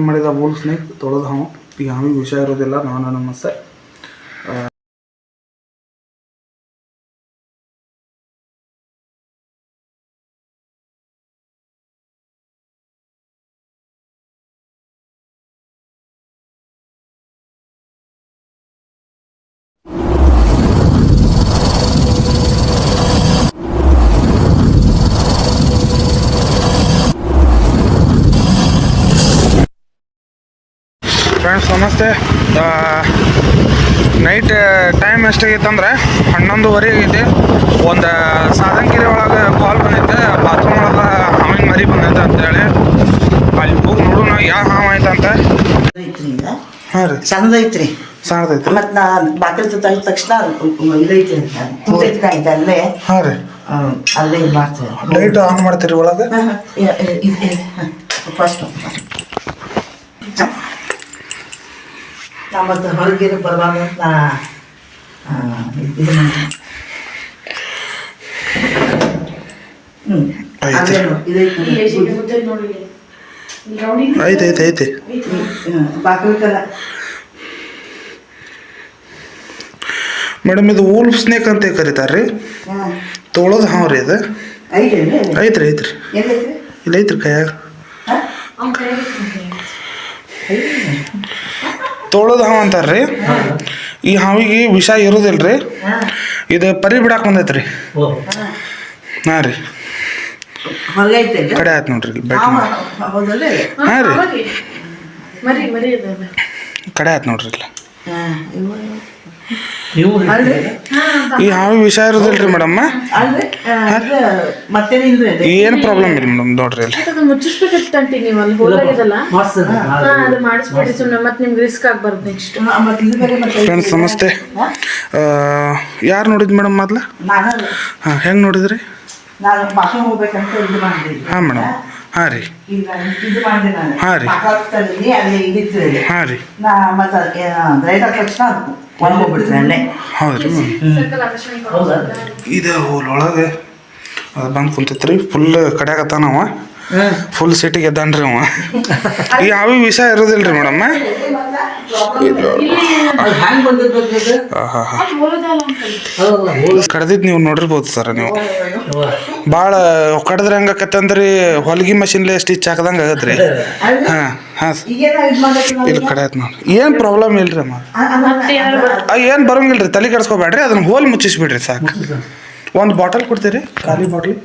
ಮಾಡಿದ ಬೋಲ್ ಸ್ನೇಕ್ ತೊಳೆದು ಹಾವು. ಈಗ ಹಾವಿಗೆ ವಿಷಯ ಇರೋದಿಲ್ಲ ನಾನು ನಮಸ್ತೆ ಫ್ರೆಂಡ್ಸ್ ನಮಸ್ತೆ. ನೈಟ್ ಟೈಮ್ ಎಷ್ಟಾಗಿತ್ತಂದ್ರೆ ಹನ್ನೊಂದುವರೆ ಆಗೈತಿ. ಒಂದು ಸಾಧನಕೆರೆ ಒಳಗೆ ಕಾಲ್ ಬಂದೈತೆ. ಬಾತ್ರೂಮ್ ಒಳಗೆ ಹಾವಿನ ಮರಿ ಬಂದೈತೆ ಅಂತೇಳಿ ಅಲ್ಲಿ ಹೋಗಿ ನೋಡೋಣ ಯಾವ ಹಾವು ಐತೆ ಈಗ ಹಾಂ ರೀ. ಸಣ್ಣದೈತ್ರಿ. ಸಣ್ಣದೈತೆ ಮತ್ ನಾ ಬಾಕಲ್ ತೆಗ್ದ ತಕ್ಷಣ ಇದೈತಿ ಅಂತ. ಅಲ್ಲೇ. ಹಾಂ ರೀ. ಅಲ್ಲೇ ಮಾಡ್ತೇವೆ. ಲೈಟ್ ಆನ್ ಮಾಡ್ತೀರಿ ಒಳಗೆ? ಫಸ್ಟ್ ನಾ ಮತ್ತೆ ಹೊರಗೆ ಬರಬಾರ್ದು ಅಂತ ನಾ ಇದು ಐತಿ. ಐತೆ ಐತೆ ಮೇಡಮ್ ಇದು ವೂಲ್ಫ್ ಸ್ನೇಕ್ ಅಂತ ಕರೀತಾರ್ರಿ? ರೀ ಹಾಂ ರೀ ಇದು ಐತ್ರಿ ಐತ್ರಿ? ಇಲ್ಲ ಐತ್ರಿ ಕೈಯಾಗ. ತೊಳೋದು ಹಾವು ರೀ ಈ ಹಾವಿಗೆ ವಿಷ ಇರೋದಿಲ್ರಿ. ಇದು ಪರಿ ಬಿಡಾಕ್ ಬಂದೈತ್ರಿ. ಹಾಂ ರೀ. ಹಾ ಐತೇನ್ರಿ ಕಡೆ ಆಯ್ತು ನೋಡ್ರಿ ಹಾಂ ರೀ. ಕಡೆ ಆಯ್ತು ನೋಡ್ರಿ ಇಲ್ಲ. ಹಾಂ ನೀವು ಅಲ್ರಿ? ಈ ಹಾವಿ ವಿಷ ಇರೋದಿಲ್ರಿ ಮೇಡಮ್ ಏನು ಪ್ರಾಬ್ಲಮ್ ಇಲ್ಲ ಮೇಡಮ್ ನೋಡ್ರಿ ಮುಚ್ಚಿಸ್ಬೇಕಿತ್ತಂಟಿ ನೀವು ಅಲ್ಲಿ ಹೋಲಾಗಿದಲ್ಲ ಅದು ಮಾಡಿಸ್ಬೇಡಿ ಸುಮ್ಮನೆ ಮತ್ತೆ ನಿಮ್ಗೆ ರಿಸ್ಕ್ ಆಗ್ಬಾರ್ದು ನೆಕ್ಸ್ಟ್ ಫ್ರೆಂಡ್ಸ್ ನಮಸ್ತೆ. ಯಾರು ನೋಡಿದ್ ಮೇಡಮ್ ಮೊದ್ಲು? ಹಾಂ ಹೆಂಗೆ ನೋಡಿದ್ರಿ? ಹಾಂ ಮೇಡಮ್. ಹಾಂ ರೀ. ಇಲ್ಲ ಇದು ಮಾಡಿದೆ ನಾನು. ಹಾ ರೀ. ಅಲ್ಲಿ ಇದಿತ್ತು. ಹಾಂ ರೀ. ನಾ ಮತ್ತೆ ತಕ್ಷಣ ಒಳಗೆ ಹೋಗ್ಬಿಡ್ತೀನಿ ಅಲ್ಲೇ. ಹೌದ್ರಿ ಹೌದಾ? ಇದು ಒಳಗೆ ಅದು ಬಂದು ಕುಂತೈತ್ರಿ. ಫುಲ್ ಕಡ್ಯಾಕತ್ತಾನ ಅವ ಫುಲ್ ಸಿಟಿಗೆ ರೀ ಅವ. ಹಾವಿ ವಿಷ ಇರೋದಿಲ್ರಿ ಮೇಡಮ್? ಕಡ್ದಿದ್ ನೀವು ನೋಡಿರ್ಬೋದು ಸರ್ ನೀವು. ಭಾಳ ಕಡ್ದ್ರೆ ಹಂಗಕತ್ತಂದ್ರಿ? ಹೊಲಿಗೆ ಮಷಿನ್ಲೆ ಸ್ಟಿಚ್ ಹಾಕದಂಗೆ ಆಗತ್ರಿ. ಇಲ್ಲಿ ಕಡೆ ಆಯ್ತು ನೋಡಿ. ಏನು ಪ್ರಾಬ್ಲಮ್ ಇಲ್ರಿ ಅಮ್ಮ? ಏನ್ ಬರಂಗಿಲ್ರಿ? ತಲೆ ಕೆಡ್ಸ್ಕೊಬೇಡ್ರಿ, ಅದನ್ನ ಹೋಲ್ ಮುಚ್ಚಿಸ್ಬಿಡ್ರಿ ಸಾಕು. ಒಂದು ಬಾಟಲ್ ಕೊಡ್ತೀರಿ? ಖಾಲಿ ಬಾಟ್ಲಿ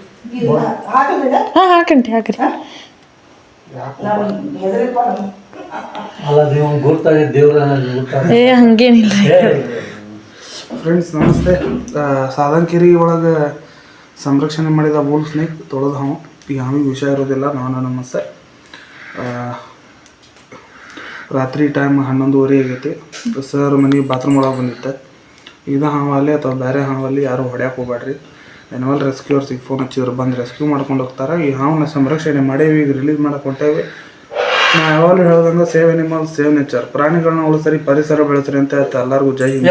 ಹಾ ಹಾಕಂಟಿ ಹಾಕ್ರಿ ಏ ಹಂಗೇನಿಲ್ಲ. ಫ್ರೆಂಡ್ಸ್ ನಮಸ್ತೆ. ಸಾಧನಕೆರೆ ಒಳಗೆ ಸಂರಕ್ಷಣೆ ಮಾಡಿದ ಬೋಲ್ ಸ್ನೇಕ್ ತೊಳೆದ ಹಾವು. ಈಗ ಹಾವಿಗೆ ವಿಷಯ ಇರೋದಿಲ್ಲ ನಾನು ನಮಸ್ತೆ. ಆ, ರಾತ್ರಿ ಟೈಮ್ ಹನ್ನೊಂದುವರೆ ಆಗೈತಿ. ಸರ್ ಮನೆಗೆ ಬಾತ್ರೂಮ್ ಒಳಗೆ ಬಂದಿತ್ತೆ ಇದು ಹಾವಲ್ಲಿ ಅಥವಾ ಬೇರೆ ಹಾವಲ್ಲಿ ಯಾರು ಹೊಡ್ಯಾಕೆ ಹೋಗ್ಬೇಡ್ರಿ ಎನ್ವಲ್ ರೆಸ್ಕ್ಯೂರ್ಸಿಗೆ ಫೋನ್ ಹಚ್ಚಿದ್ರು. ಬಂದು ರೆಸ್ಕ್ಯೂ ಮಾಡ್ಕೊಂಡು ಹೋಗ್ತಾರೆ. ಈ ಹಾವನ್ನ ಸಂರಕ್ಷಣೆ ಮಾಡೇವಿ ಈಗ ರಿಲೀಸ್ ಮಾಡಕ್ಕೆ ಹೊಂಟೇವಿ. ನಾ ಯಾವಾಗಲೂ ಹೇಳ್ದಂಗೆ, ಸೇವ್ ಅನಿಮಲ್ ಸೇವ್ ನೇಚರ್ ಪ್ರಾಣಿಗಳನ್ನ ಉಳಿಸ್ರಿ, ಪರಿಸರ ಬೆಳೆಸ್ರಿ ಅಂತ ಹೇಳ್ತಾ ಎಲ್ಲರಿಗೂ ಜೈ ಹಿಂದ್.